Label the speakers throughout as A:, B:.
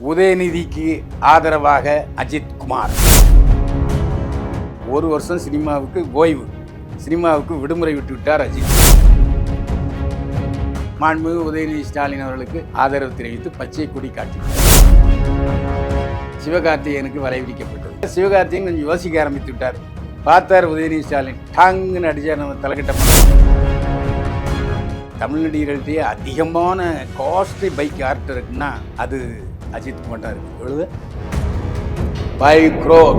A: உதயநிதிக்கு ஆதரவாக அஜித் குமார். ஒரு வருஷம் சினிமாவுக்கு ஓய்வு. சினிமாவுக்கு விடுமுறை விட்டுவிட்டார் அஜித். மாண்புமிகு உதயநிதி ஸ்டாலின் அவர்களுக்கு ஆதரவு தெரிவித்து பச்சை கொடி காட்டினார் சிவகார்த்திகேயனுக்கு வரை விதிக்கப்பட்டது சிவகார்த்திகேயன் கொஞ்சம் யோசிக்க ஆரம்பித்து விட்டார். பார்த்தார் உதயநிதி ஸ்டாலின் டாங்குன்னு அடிச்சார் நம்ம தலைக்கட்ட தமிழ் நடிகர்கள்ட்டே அதிகமான காஸ்ட்லி பைக் ஆர்ட் இருக்குன்னா அது அஜித் குமார் இருக்கு எவ்வளவு பை க்ரோர்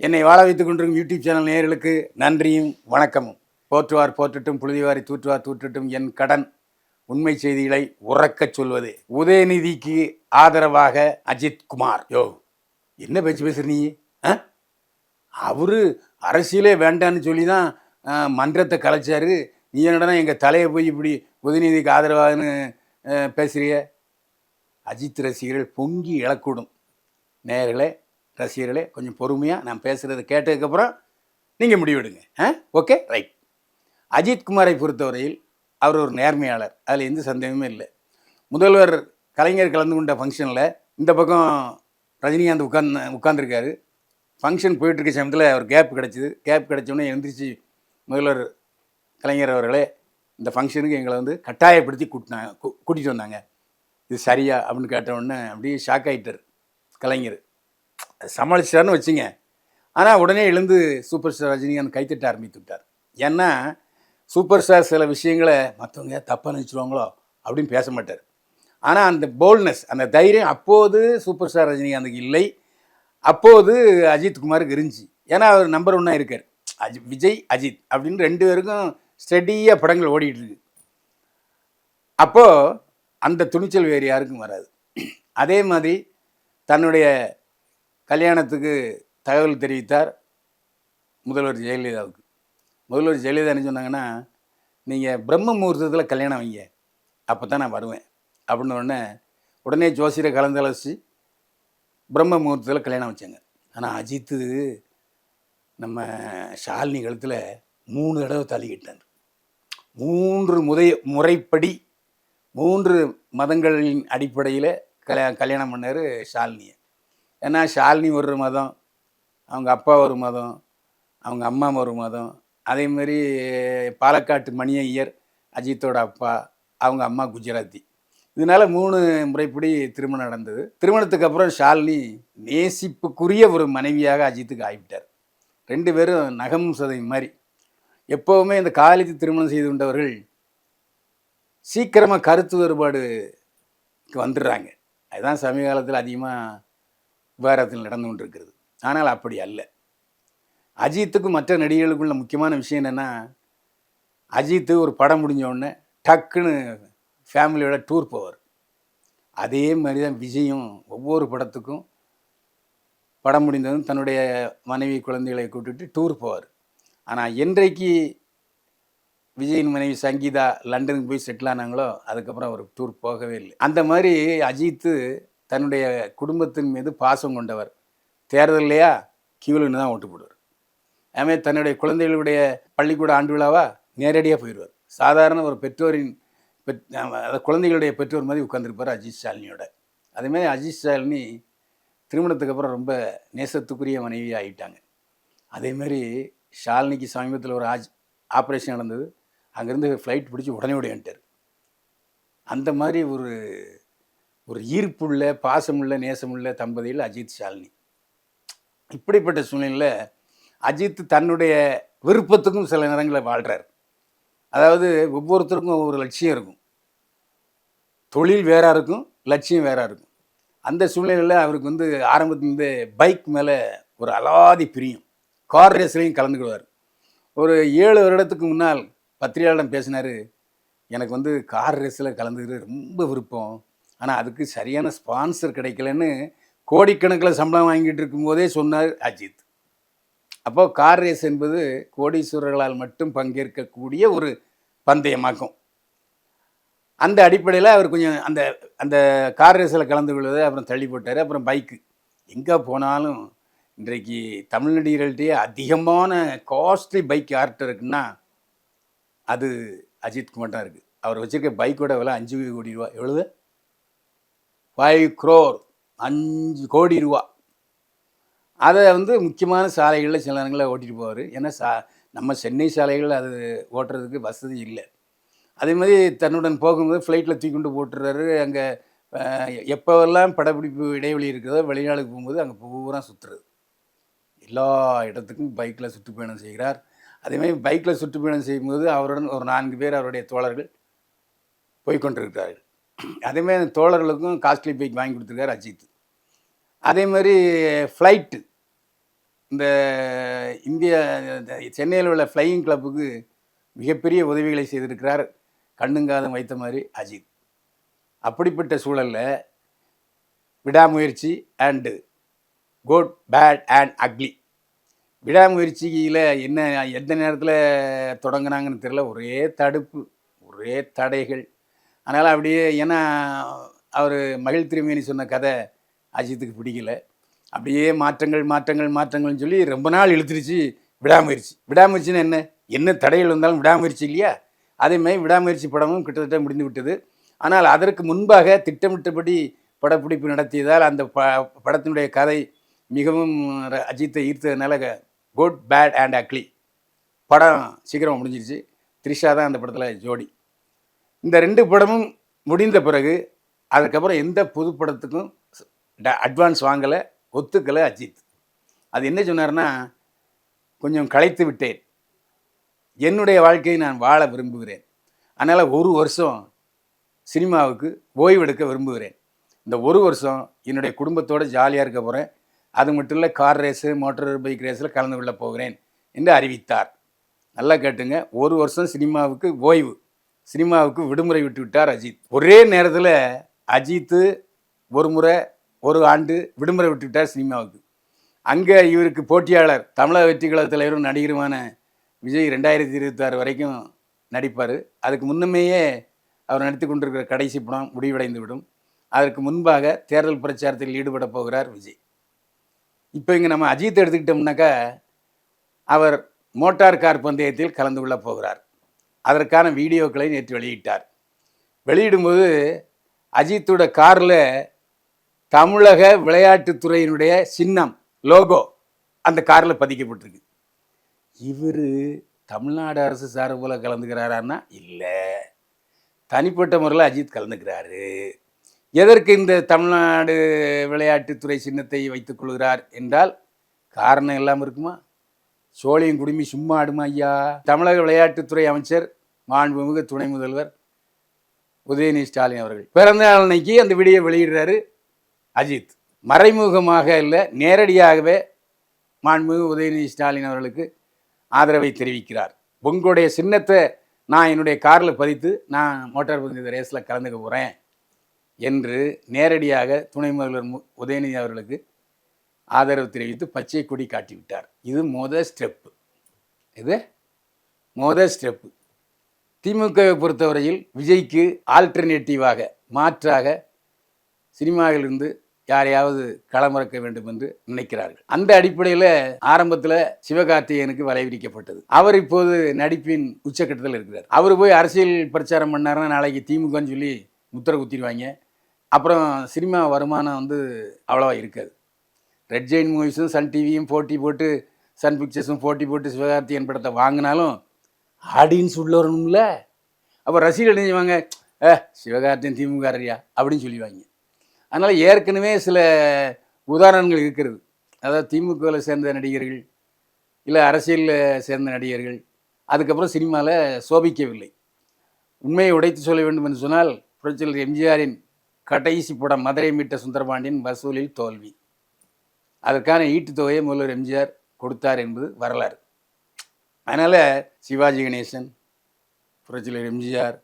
A: என்னை வாழ வைத்துக் கொண்டிருக்கும் யூடியூப் சேனல் நேயர்களுக்கு நன்றியும் வணக்கமும். போற்றுவார் போற்றட்டும் புழுதிவாரி தூற்றுவார் தூற்றட்டும் என் கடன் உண்மை செய்திகளை உறக்கச் சொல்வது. உதயநிதிக்கு ஆதரவாக அஜித் குமார். யோ என்ன பேச்சு பேசுற நீ? ஆ? அவரு அரசியலே வேண்டான்னு சொல்லி தான் மன்றத்தை கலைச்சாரு. நீ என்னடா எங்கள் தலையை போய் இப்படி உதயநிதிக்கு ஆதரவாகன்னு பேசுகிறிய பேசுறிய? அஜித் ரசிகர்கள் பொங்கி இழக்கூடும். நேயர்களே ரசிகர்களே கொஞ்சம் பொறுமையாக நான் பேசுகிறத கேட்டதுக்கப்புறம் நீங்கள் முடிவெடுங்க. ஆ? ஓகே? ரைட். அஜித் குமாரை பொறுத்தவரையில் அவர் ஒரு நேர்மையாளர். அதில் எந்த சந்தேகமும் இல்லை. முதல்வர் கலைஞர் கலந்து கொண்ட ஃபங்க்ஷனில் இந்த பக்கம் ரஜினிகாந்த் உட்கார்ந்து உட்காந்துருக்காரு ஃபங்க்ஷன் போயிட்டுருக்க சமயத்தில் அவர் கேப் கிடச்சிது. கேப் கிடச்சோடனே எழுந்திரிச்சு முதல்வர் கலைஞர் அவர்களே இந்த ஃபங்க்ஷனுக்கு எங்களை வந்து கட்டாயப்படுத்தி கூட்டினாங்க கூட்டிகிட்டு வந்தாங்க. இது சரியா? அப்படின்னு கேட்ட உடனே அப்படியே ஷாக் ஆகிட்டார் கலைஞர். சமாளிச்சிட்டாருன்னு வச்சுங்க. ஆனால் உடனே எழுந்து சூப்பர் ஸ்டார் ரஜினிகாந்த் கைத்தட்ட ஆரம்பித்து விட்டார். ஏன்னா சூப்பர் ஸ்டார் சில விஷயங்களை மற்றவங்க தப்பாக நினச்சிருவாங்களோ அப்படின்னு பேச மாட்டார். ஆனால் அந்த போல்ட்னஸ் அந்த தைரியம் அப்போது சூப்பர் ஸ்டார் ரஜினிகாந்துக்கு இல்லை. அப்போது அஜித் குமாருக்கு இருந்துச்சு. ஏன்னா அவர் நம்பர் ஒன்னாக இருக்கார். அஜி விஜய் அஜித் அப்படின்னு ரெண்டு பேருக்கும் ஸ்டெடியாக படங்கள் ஓடிட்டு இருக்கு. அப்போது அந்த துணிச்சல் வேறு யாருக்கும் வராது. அதே மாதிரி தன்னுடைய கல்யாணத்துக்கு தகவல் தெரிவித்தார் முதல்வர் ஜெயலலிதாவுக்கு. முதல்வர் ஜெயலலிதா என்ன சொன்னாங்கன்னா நீங்கள் பிரம்ம முகூர்த்தத்தில் கல்யாணம் வைங்க. அப்போ தான் நான் வருவேன். அப்படின்னு உடனே உடனே ஜோசியரை கலந்தலசி பிரம்ம முகூர்த்தத்தில் கல்யாணம் வச்சாங்க. ஆனால் அஜித்து நம்ம ஷாலினி கழுத்தில் மூணு தடவை தள்ளிக்கிட்டார் மூன்று முதைய முறைப்படி மூன்று மதங்களின் அடிப்படையில் கல்யா கல்யாணம் பண்ணார் ஷாலினியை. ஏன்னா ஷாலினி ஒரு மதம் அவங்க அப்பா ஒரு மதம் அவங்க அம்மா ஒரு மதம். அதே மாதிரி பாலக்காட்டு மணி ஐயர் அஜித்தோட அப்பா அவங்க அம்மா குஜராத்தி. இதனால மூணு முறைப்படி திருமணம் நடந்தது. திருமணத்துக்கு அப்புறம் ஷாலினி நேசிப்புக்குரிய ஒரு மனைவியாக அஜித்துக்கு ஆகிவிட்டார். ரெண்டு பேரும் நகம் சதை மாதிரி எப்போவுமே இந்த காலேஜ் திருமணம் செய்து கொண்டவர்கள் சீக்கிரமாக கருத்து வேறுபாடு வந்துடுறாங்க. அதுதான் சமீப காலத்தில் அதிகமாக விவாகரத்தில் நடந்து கொண்டிருக்கிறது. ஆனால் அப்படி அல்ல. அஜித்துக்கும் மற்ற நடிகர்களுக்குள்ள முக்கியமான விஷயம் என்னென்னா அஜித்து ஒரு படம் முடிஞ்ச உடனே டக்குன்னு ஃபேமிலியோட டூர் போவார். அதே மாதிரி தான் விஜயும் ஒவ்வொரு படத்துக்கும் படம் முடிந்ததும் தன்னுடைய மனைவி குழந்தைகளை கூட்டிட்டு டூர் போவார். ஆனால் என்றைக்கு விஜயின் மனைவி சங்கீதா லண்டனுக்கு போய் செட்டில் ஆனாங்களோ அதுக்கப்புறம் அவர் டூர் போகவே இல்லை. அந்த மாதிரி அஜித்து தன்னுடைய குடும்பத்தின் மீது பாசம் கொண்டவர். தேர்தல் இல்லையா கியூலுன்னு தான் ஓட்டு போடுவார். அதுமாதிரி தன்னுடைய குழந்தைகளுடைய பள்ளிக்கூட ஆண்டு விழாவா? நேரடியாக போயிடுவார். சாதாரண ஒரு பெற்றோரின் பெற் குழந்தைகளுடைய பெற்றோர் மாதிரி உட்காந்துருப்பார் அஜித் ஷாலினியோட அதேமாதிரி அஜித் ஷாலினி திருமணத்துக்கு அப்புறம் ரொம்ப நேசத்துக்குரிய மனைவி ஆகிட்டாங்க அதேமாதிரி ஷாலினிக்கு சமீபத்தில் ஒரு ஆஜ் ஆப்ரேஷன் நடந்தது. அங்கேருந்து ஃப்ளைட் பிடிச்சி உடனே ஓடியான்ட்டார் அந்த மாதிரி ஒரு ஒரு ஈர்ப்புள்ள பாசமுள்ள நேசமுள்ள தம்பதியில் அஜித் ஷாலினி. இப்படிப்பட்ட சூழ்நிலையில் அஜித் தன்னுடைய விருப்பத்துக்கும் சில நேரங்களில் வாழ்கிறார் அதாவது ஒவ்வொருத்தருக்கும் ஒவ்வொரு லட்சியம் இருக்கும். தொழில் வேறாக இருக்கும் லட்சியம் வேறாக இருக்கும். அந்த சூழ்நிலையில் அவருக்கு வந்து ஆரம்பத்துலேருந்து பைக் மேலே ஒரு அலாதி பிரியம். கார் ரேஸ்லையும் கலந்துக்கிடுவார். ஒரு ஏழு வருடத்துக்கு முன்னால் பத்திரிகையாளரிடம் பேசினார் எனக்கு வந்து கார் ரேஸில் கலந்துக்கிறது ரொம்ப விருப்பம். ஆனால் அதுக்கு சரியான ஸ்பான்சர் கிடைக்கலன்னு கோடிக்கணக்கில் சம்பளம் வாங்கிட்டு இருக்கும்போதே சொன்னார் அஜித். அப்போது கார் ரேஸ் என்பது கோடீஸ்வரர்களால் மட்டும் பங்கேற்கக்கூடிய ஒரு பந்தயமாக்கும் அந்த அடிப்படையில் அவர் கொஞ்சம் அந்த அந்த கார் ரேஸில் கலந்து கொள்வது அப்புறம் தள்ளி போட்டார். அப்புறம் பைக்கு எங்கே போனாலும் இன்றைக்கு தமிழ் நடிகர்கள்ட்டே அதிகமான காஸ்ட்லி பைக் யார்கிட்ட இருக்குன்னா அது அஜித்குமார் தான் இருக்குது அவர் வச்சுருக்க பைக்கோட விலை அஞ்சு கோடி ரூபா எவ்வளவு? ஃபைவ் க்ரோர் அஞ்சு கோடி ரூபா. அதை வந்து முக்கியமான சாலைகளில் சில நேரங்களில் ஓட்டிட்டு போவார். ஏன்னா சா நம்ம சென்னை சாலைகள் அது ஓட்டுறதுக்கு வசதி இல்லை. அதே மாதிரி தன்னுடன் போகும்போது ஃப்ளைட்டில் தூக்கி கொண்டு போட்டுறாரு. அங்கே எப்போவெல்லாம் படப்பிடிப்பு இடைவெளி இருக்கிறதோ வெளிநாடுக்கு போகும்போது அங்கே பூரா சுற்றுறது எல்லா இடத்துக்கும் பைக்கில் சுற்றுப்பயணம் செய்கிறார். அதேமாதிரி பைக்கில் சுற்றுப்பயணம் செய்யும்போது அவருடன் ஒரு நான்கு பேர் அவருடைய தோழர்கள் போய்கொண்டிருக்கிறார்கள் அதேமாதிரி அந்த தோழர்களுக்கும் காஸ்ட்லி பைக் வாங்கி கொடுத்துருக்காரு அஜித். அதே மாதிரி ஃப்ளைட்டு இந்த இந்திய சென்னையில் உள்ள ஃப்ளையிங் கிளப்புக்கு மிகப்பெரிய உதவிகளை செய்திருக்கிறார் கண்ணுங்காதம் வைத்த மாதிரி அஜித். அப்படிப்பட்ட சூழலில் Vidaamuyarchi and good bad and ugly விடாமுயற்சியில் என்ன எந்த நேரத்தில் தொடங்குனாங்கன்னு தெரியல ஒரே தடுப்பு ஒரே தடைகள். அதனால் அப்படியே ஏன்னா அவர் மகிழ் திருமேனி சொன்ன கதை அஜித்துக்கு பிடிக்கல. அப்படியே மாற்றங்கள் மாற்றங்கள் மாற்றங்கள்னு சொல்லி ரொம்ப நாள் இழுத்துருச்சு விடாமுயற்சி. விடாமுயற்சின்னு என்ன? என்ன தடைகள் வந்தாலும் விடாமுயற்சி இல்லையா? அதேமாதிரி விடாமுயற்சி படமும் கிட்டத்தட்ட முடிந்து விட்டது. ஆனால் அதற்கு முன்பாக திட்டமிட்டபடி படப்பிடிப்பு நடத்தியதால் அந்த ப படத்தினுடைய கதை மிகவும் ர- அஜித்தை ஈர்த்ததுனால குட் பேட் அண்ட் அக்லி. படம் சீக்கிரம் முடிஞ்சிருச்சு. த்ரிஷா தான் அந்த படத்தில் ஜோடி. இந்த ரெண்டு படமும் முடிந்த பிறகு அதுக்கப்புறம் எந்த புது படத்துக்கும் அட்வான்ஸ் வாங்கலை ஒத்துக்கலை அஜித். அது என்ன சொன்னார்னா கொஞ்சம் களைத்து விட்டேன். என்னுடைய வாழ்க்கையை நான் வாழ விரும்புகிறேன். அதனால் ஒரு வருஷம் சினிமாவுக்கு ஓய்வெடுக்க விரும்புகிறேன். இந்த ஒரு வருஷம் என்னுடைய குடும்பத்தோடு ஜாலியாக இருக்க போகிறேன் அது மட்டும் இல்லை கார் ரேஸு மோட்டார் பைக் ரேஸில் கலந்து கொள்ள போகிறேன் என்று அறிவித்தார். நல்லா கேட்டுங்க. ஒரு வருஷம் சினிமாவுக்கு ஓய்வு. சினிமாவுக்கு விடுமுறை விட்டு விட்டார் அஜித். ஒரே நேரத்தில் அஜித்து ஒரு முறை ஒரு ஆண்டு விடுமுறை விட்டு விட்டார் சினிமாவுக்கு. அங்கே இவருக்கு போட்டியாளர் தமிழக வெற்றி கழக தலைவரும் நடிகருமான விஜய் ரெண்டாயிரத்தி இருபத்தாறு வரைக்கும் நடிப்பார். அதுக்கு முன்னமேயே அவர் நடித்து கொண்டிருக்கிற கடைசி படம் முடிவடைந்து விடும் அதற்கு முன்பாக தேர்தல் பிரச்சாரத்தில் ஈடுபட போகிறார் விஜய். இப்போ இங்கே நம்ம அஜித் எடுத்துக்கிட்டோம்னாக்கா அவர் மோட்டார் கார் பந்தயத்தில் கலந்து கொள்ளப் போகிறார். அதற்கான வீடியோக்களை நேற்று வெளியிட்டார். வெளியிடும்போது அஜித்தோட காரில் தமிழக விளையாட்டுத்துறையினுடைய சின்னம் லோகோ அந்த காரில் பதிக்கப்பட்டிருக்கு. இவர் தமிழ்நாடு அரசு சார்பில் கலந்துக்கிறாரான்னா? இல்லை. தனிப்பட்ட முறையில் அஜித் கலந்துக்கிறாரு. எதற்கு இந்த தமிழ்நாடு விளையாட்டுத்துறை சின்னத்தை வைத்துக் கொள்கிறார் என்றால் காரணம் எல்லாம் இருக்குமா? சோழியம் குடுமி சும்மா ஆடுமா ஐயா? தமிழக விளையாட்டுத்துறை அமைச்சர் மாண்புமிகு துணை முதல்வர் உதயநிதி ஸ்டாலின் அவர்கள். பிறந்த நாள் அன்னைக்கு அந்த வீடியோ வெளியிடுறாரு அஜித். மறைமுகமாக இல்லை நேரடியாகவே மாண்புமிகு உதயநிதி ஸ்டாலின் அவர்களுக்கு ஆதரவை தெரிவிக்கிறார். உங்களுடைய சின்னத்தை நான் என்னுடைய காரில் பதித்து நான் மோட்டார் பந்தய ரேஸில் கலந்துக்க போகிறேன் என்று நேரடியாக துணை முதல்வர் மு- உதயநிதி அவர்களுக்கு ஆதரவு தெரிவித்து பச்சை கொடி காட்டிவிட்டார் இது மோத ஸ்டெப்பு இது மோத ஸ்டெப்பு திமுகவை பொறுத்தவரையில் விஜய்க்கு ஆல்டர்னேட்டிவாக மாற்றாக சினிமாவிலிருந்து யாரையாவது களமிறக்க வேண்டும் என்று நினைக்கிறார்கள். அந்த அடிப்படையில் ஆரம்பத்தில் சிவகார்த்திகேயனுக்கு வலை விரிக்கப்பட்டது. அவர் இப்போது நடிப்பின் உச்சக்கட்டத்தில் இருக்கிறார். அவர் போய் அரசியல் பிரச்சாரம் பண்ணாருன்னா நாளைக்கு திமுகன்னு சொல்லி முத்திரை குத்திடுவாங்க. அப்புறம் சினிமா வருமானம் வந்து அவ்வளோவா இருக்காது. ரெட் ஜெயின் மூவிஸும் சன் டிவியும் போட்டி போட்டு சன் பிக்சர்ஸும் போட்டி போட்டு சிவகார்த்திகன் படத்தை வாங்கினாலும் ஆடியன்ஸ் உள்ள வரணும்ல. அப்போ ரசிகர்கள் என்ன செய்வாங்க? ஏ சிவகார்த்தியன் திமுகரியா அப்படின்னு சொல்லிவாங்க அதனால் ஏற்கனவே சில உதாரணங்கள் இருக்கிறது. அதாவது திமுகவில் சேர்ந்த நடிகர்கள் இல்லை அரசியலில் சேர்ந்த நடிகர்கள் அதுக்கப்புறம் சினிமாவில் சோபிக்கவில்லை. உண்மையை உடைத்து சொல்ல வேண்டும் என்று சொன்னால் புரட்சியாளர் எம்ஜிஆரின் கடைசி படம் மதுரை மீட்ட சுந்தரபாண்டியன் வசூலில் தோல்வி. அதற்கான ஈட்டுத்தொகையை முதல்வர் எம்ஜிஆர் கொடுத்தார் என்பது வரலாறு. அதனால் சிவாஜி கணேசன் புரட்சியர் எம்ஜிஆர்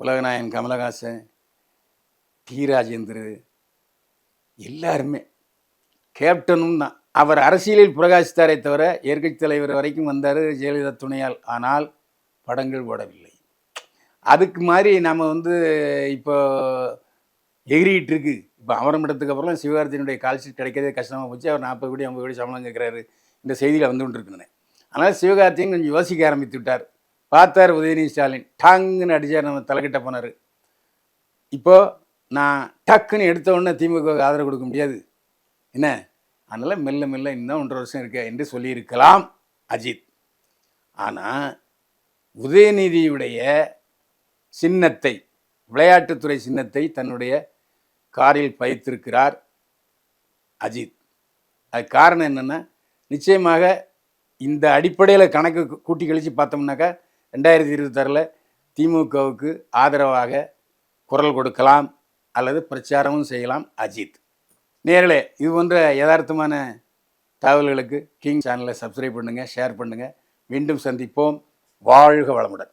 A: உலகநாயகன் கமலஹாசன் டி ராஜேந்திர எல்லாருமே. கேப்டனும் தான். அவர் அரசியலில் பிரகாசித்தாரே தவிர எதிர்க்கட்சி தலைவர் வரைக்கும் வந்தார் ஜெயலலிதா துணையால். ஆனால் படங்கள் ஓடவில்லை. அதுக்கு மாதிரி நம்ம வந்து இப்போ எகிரிகிட்டு இருக்கு. இப்போ அமரமிடத்துக்கு அப்புறம் சிவகார்த்தியினுடைய கால்ஷீட் கிடைக்கிறதே கஷ்டமாக போச்சு. அவர் நாற்பது கோடி ஐம்பது கோடி சம்பளம் கேட்குறாரு. இந்த செய்தியில் வந்து கொண்டிருக்கிறேன் அதனால் சிவகார்த்தியும் கொஞ்சம் யோசிக்க ஆரம்பித்து விட்டார். பார்த்தார் உதயநிதி ஸ்டாலின். டாங்குன்னு அடிச்சார் நம்ம தலைக்கிட்ட போனார். இப்போது நான் டக்குன்னு எடுத்த உடனே திமுக ஆதரவு கொடுக்க முடியாது. என்ன? அதனால் மெல்ல மெல்ல இன்னும் ஒன்றரை வருஷம் இருக்க என்று சொல்லியிருக்கலாம் அஜித். ஆனால் உதயநிதியுடைய சின்னத்தை விளையாட்டுத்துறை சின்னத்தை தன்னுடைய காரில் பயித்திருக்கிறார் அஜித். அது காரணம் என்னென்னா நிச்சயமாக இந்த அடிப்படையில் கணக்கு கூட்டி கழித்து பார்த்தோம்னாக்கா ரெண்டாயிரத்தி இருபத்தாறில் திமுகவுக்கு ஆதரவாக குரல் கொடுக்கலாம் அல்லது பிரச்சாரமும் செய்யலாம் அஜித். நேர்களே இது போன்ற யதார்த்தமான தகவல்களுக்கு கிங் சேனலை சப்ஸ்கிரைப் பண்ணுங்கள் ஷேர் பண்ணுங்கள் மீண்டும் சந்திப்போம். வாழ்க வளமுடன்.